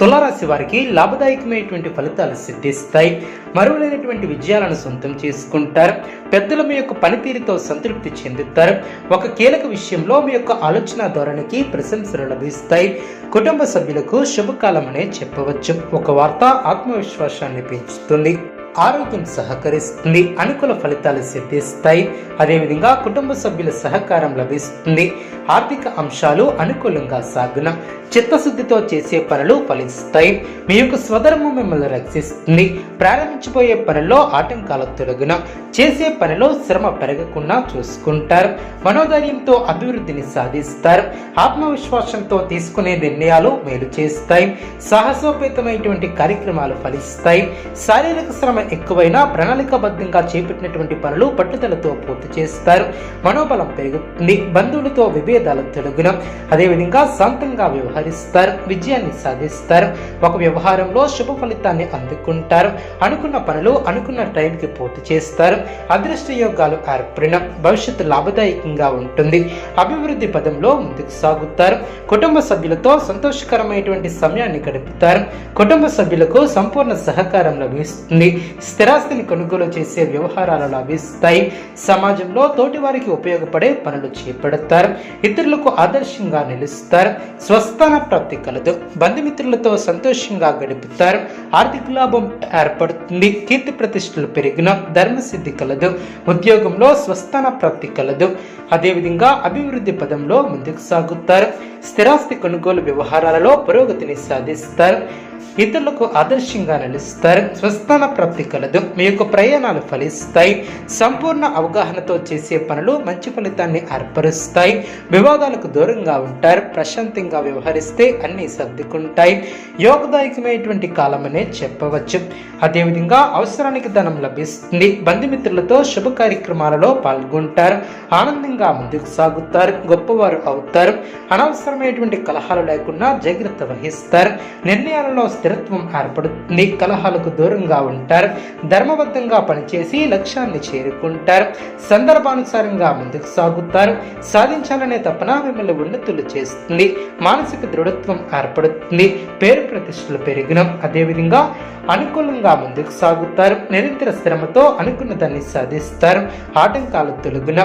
తులారాశి వారికి లాభదాయకమైనటువంటి ఫలితాలు సిద్ధిస్తాయి. మరువలేనటువంటి విజయాలను సొంతం చేసుకుంటారు. పెద్దలు మీ యొక్క పనితీరుతో సంతృప్తి చెందుతారు. ఒక కీలక విషయంలో మీ యొక్క ఆలోచన ధోరణికి ప్రశంసలు లభిస్తాయి. కుటుంబ సభ్యులకు శుభకాలం అనే చెప్పవచ్చు. ఒక వార్త ఆత్మవిశ్వాసాన్ని పెంచుతుంది. ఆరోగ్యం సహకరిస్తుంది అనుకూల ఫలితాలు సిద్ధిస్తాయి అదేవిధంగా కుటుంబ సభ్యుల సహకారం లభిస్తుంది. ఆర్థిక అంశాలు అనుకూలంగా సాగున. చిత్తశుద్ధితో చేసే పనులు ఫలిస్తాయి. మీ యొక్క స్వధర్మం మిమ్మల్ని రక్షిస్తుంది. ప్రారంభించబోయే పనుల్లో ఆటంకాల తొలగిన. చేసే పనిలో శ్రమ పెరగకుండా చూసుకుంటారు. మనోధైర్యంతో అభివృద్ధిని సాధిస్తారు. ఆత్మవిశ్వాసంతో తీసుకునే నిర్ణయాలు మేలు చేస్తాయి. సాహసోపేతమైనటువంటి కార్యక్రమాలు ఫలిస్తాయి. శారీరక శ్రమ ఎక్కువైనా ప్రణాళికాబద్ధంగా చేపట్టినటువంటి పనులు పట్టుదలతో పూర్తి చేస్తారు. మనోబలం పెరుగుతుంది. బంధువులతో విభేదాలు తొలగిన అదేవిధంగా శాంతంగా వ్యవహరిస్తారు. విజయాన్ని సాధిస్తారు. ఒక వ్యవహారంలో శుభ ఫలితాన్ని అందుకుంటారు. అనుకున్న పనులు అనుకున్న టైంకి పూర్తి చేస్తారు. అదృష్ట యోగాలు ఏర్పడిన భవిష్యత్తు లాభదాయకంగా ఉంటుంది. అభివృద్ధి పదంలో ముందుకు సాగుతారు. కుటుంబ సభ్యులతో సంతోషకరమైనటువంటి సమయాన్ని గడుపుతారు. కుటుంబ సభ్యులకు సంపూర్ణ సహకారం లభిస్తుంది. స్థిరాస్తిని కొనుగోలు చేసే వ్యవహారాలు లభిస్తాయి. సమాజంలో తోటి వారికి ఉపయోగపడే పనులు చేపడతారు. ఇతరులకు ఆదర్శంగా నిలుస్తారు. స్వస్థాన ప్రాప్తి కలదు. బంధుమిత్రులతో సంతోషంగా గడుపుతారు. ఆర్థిక లాభం ఏర్పడుతుంది. కీర్తి ప్రతిష్టలు పెరిగిన ధర్మసిద్ధి కలదు. ఉద్యోగంలో స్వస్థాన ప్రాప్తి కలదు. అదేవిధంగా అభివృద్ధి పదంలో ముందుకు సాగుతారు. స్థిరాస్తి కొనుగోలు వ్యవహారాలలో పురోగతిని సాధిస్తారు. ఇతరులకు ఆదర్శంగా నిలుస్తారు. స్వస్థాన ప్రాప్తి కలదు. మీ యొక్క ప్రయాణాలు ఫలిస్తాయి. సంపూర్ణ అవగాహనతో చేసే పనులు మంచి ఫలితాన్ని ఏర్పరుస్తాయి. వివాదాలకు దూరంగా ఉంటారు. ప్రశాంతంగా వ్యవహరిస్తే అన్నీ సర్దుకుంటాయి. యోగదాయకమైనటువంటి కాలమనే చెప్పవచ్చు. అదేవిధంగా అవసరానికి ధనం లభిస్తుంది. బంధుమిత్రులతో శుభ కార్యక్రమాలలో పాల్గొంటారు. ఆనందంగా ముందుకు సాగుతారు. గొప్పవారు అవుతారు. అనవసరమైనటువంటి కలహాలు లేకుండా జాగ్రత్త వహిస్తారు. నిర్ణయాలలో స్థిరత్వం ఏర్పడుతుంది కలహాలకు దూరంగా ఉంటారు ధర్మబద్ధంగా పనిచేసి లక్ష్యాన్ని చేరుకుంటారు సందర్భానుసారంగా ముందుకు సాగుతారు సాధించాలనే తపన మిమ్మల్ని ఉన్నతులు చేస్తుంది మానసిక దృఢత్వం ఏర్పడుతుంది పేరు ప్రతిష్టలు పెరిగిన అదేవిధంగా అనుకూలంగా ముందుకు సాగుతారు నిరంతర శ్రమతో అనుకున్న దాన్ని సాధిస్తారు ఆటంకాలు తొలగిన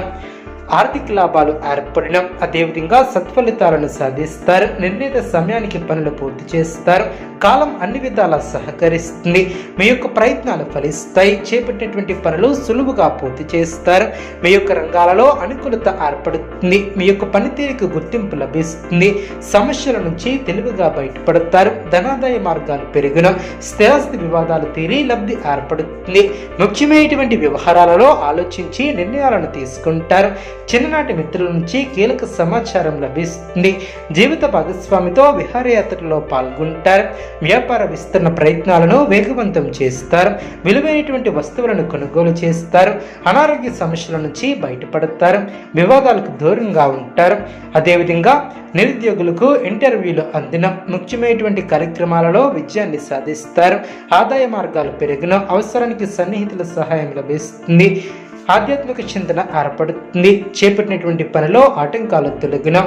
ఆర్థిక లాభాలు ఏర్పడిన అదేవిధంగా సత్ఫలితాలను సాధిస్తారు. నిర్ణీత సమయానికి పనులు పూర్తి చేస్తారు. కాలం అన్ని విధాలా సహకరిస్తుంది. మీ యొక్క ప్రయత్నాలు ఫలిస్తాయి. చేపట్టినటువంటి పనులు సులువుగా పూర్తి చేస్తారు. మీ యొక్క రంగాలలో అనుకూలత ఏర్పడుతుంది. మీ యొక్క పనితీరుకు గుర్తింపు లభిస్తుంది. సమస్యల నుంచి తెలివిగా బయటపడతారు. ధనాదాయ మార్గాలు పెరిగిన స్థిరాస్తి వివాదాలు తీరి లబ్ధి ఏర్పడుతుంది. ముఖ్యమైనటువంటి వ్యవహారాలలో ఆలోచించి నిర్ణయాలను తీసుకుంటారు. చిన్ననాటి మిత్రుల నుంచి కీలక సమాచారం లభిస్తుంది. జీవిత భాగస్వామితో విహారయాత్రలో పాల్గొంటారు. వ్యాపార విస్తరణ ప్రయత్నాలను వేగవంతం చేస్తారు. విలువైనటువంటి వస్తువులను కొనుగోలు చేస్తారు. అనారోగ్య సమస్యల నుంచి బయటపడతారు. వివాదాలకు దూరంగా ఉంటారు. అదేవిధంగా నిరుద్యోగులకు ఇంటర్వ్యూలు అందిన ముఖ్యమైనటువంటి కార్యక్రమాలలో విజయాన్ని సాధిస్తారు. ఆదాయ మార్గాలు పెరిగిన అవసరానికి సన్నిహితుల సహాయం లభిస్తుంది. ఆధ్యాత్మిక చింతన ఏర్పడుతుంది చేపట్టినటువంటి పనిలో ఆటంకాలు తొలగిన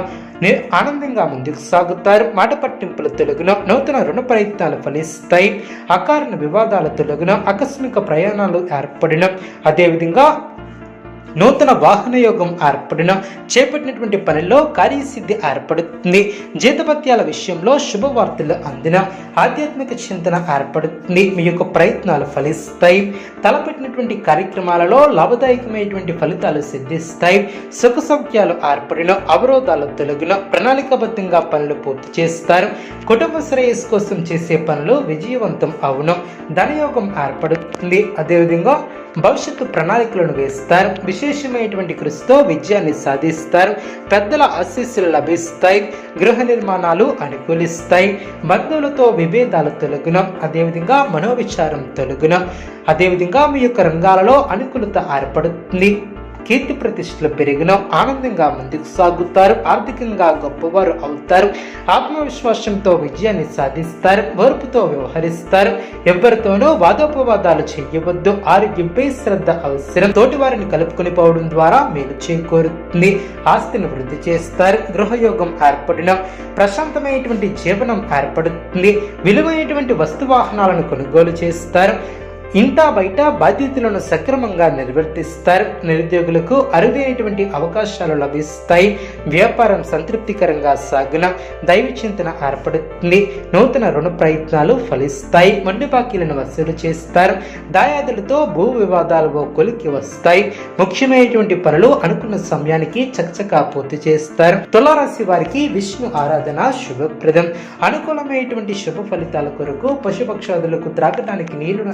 ఆనందంగా ముందుకు సాగుతారు. మాట పట్టింపులు తొలగిన నూతన రుణ ప్రయత్నాలు ఫలిస్తాయి. అకారణ వివాదాలు తొలగిన ఆకస్మిక ప్రయాణాలు ఏర్పడిన. అదేవిధంగా నూతన వాహన యోగం ఏర్పడిన చేపట్టినటువంటి పనిలో కార్యసిద్ధి ఏర్పడుతుంది. జీతపత్యాల విషయంలో శుభవార్తలు అందిన ఆధ్యాత్మిక చింతన ఏర్పడుతుంది. మీ యొక్క ప్రయత్నాలు ఫలిస్తాయి. తలపెట్టినటువంటి కార్యక్రమాలలో లాభదాయకమైనటువంటి ఫలితాలు సిద్ధిస్తాయి. సుఖ సౌఖ్యాలు ఏర్పడిన అవరోధాలు తొలగిన ప్రణాళికాబద్ధంగా పనులు పూర్తి చేస్తారు. కుటుంబ శ్రేయస్సు కోసం చేసే పనులు విజయవంతం అవును. ధనయోగం ఏర్పడుతుంది. అదేవిధంగా భవిష్యత్తు ప్రణాళికలను వేస్తారు. విశేషమైనటువంటి కృషితో విజయాన్ని సాధిస్తారు. పెద్దల ఆశీస్సులు లభిస్తాయి. గృహ నిర్మాణాలు అనుకూలిస్తాయి. బంధువులతో విభేదాలు తొలగున. అదేవిధంగా మనోవిచారం తొలగున. అదేవిధంగా మీ యొక్క రంగాలలో అనుకూలత ఏర్పడుతుంది. కీర్తి ప్రతిష్టలు పెరిగిన ఆనందంగా ముందుకు సాగుతారు ఆర్థికంగా గొప్పవారు అవుతారు ఆత్మవిశ్వాసంతో విజయాన్ని సాధిస్తారు ఓర్పుతో వ్యవహరిస్తారు. ఎవరితోనూ వాదోపవాదాలు చేయవద్దు ఆరోగ్యంపై శ్రద్ధ అవసరం. తోటి వారిని కలుపుకొని పోవడం ద్వారా మేలు చేకూరుతుంది ఆస్తిని వృద్ధి చేస్తారు. గృహయోగం ఏర్పడిన ప్రశాంతమైనటువంటి జీవనం ఏర్పడుతుంది విలువైనటువంటి వస్తు వాహనాలను కొనుగోలు చేస్తారు. ఇంటా బయట బాధ్యతలను సక్రమంగా నిర్వర్తిస్తారు. నిరుద్యోగులకు అరుదైనటువంటి అవకాశాలు లభిస్తాయి. వ్యాపారం సంతృప్తికరంగా సాగిన దైవ చింతన ఏర్పడుతుంది. నూతన రుణ ప్రయత్నాలు ఫలిస్తాయి. మండు బాకీలను వసూలు చేస్తారు. దాయాదులతో భూ వివాదాలు కొలికి వస్తాయి. ముఖ్యమైనటువంటి పనులు అనుకున్న సమయానికి చకచకా పూర్తి చేస్తారు. తులారాశి వారికి విష్ణు ఆరాధన శుభప్రదం. అనుకూలమైనటువంటి శుభ ఫలితాల కొరకు పశుపక్షాదులకు త్రాగటానికి నీళ్ళను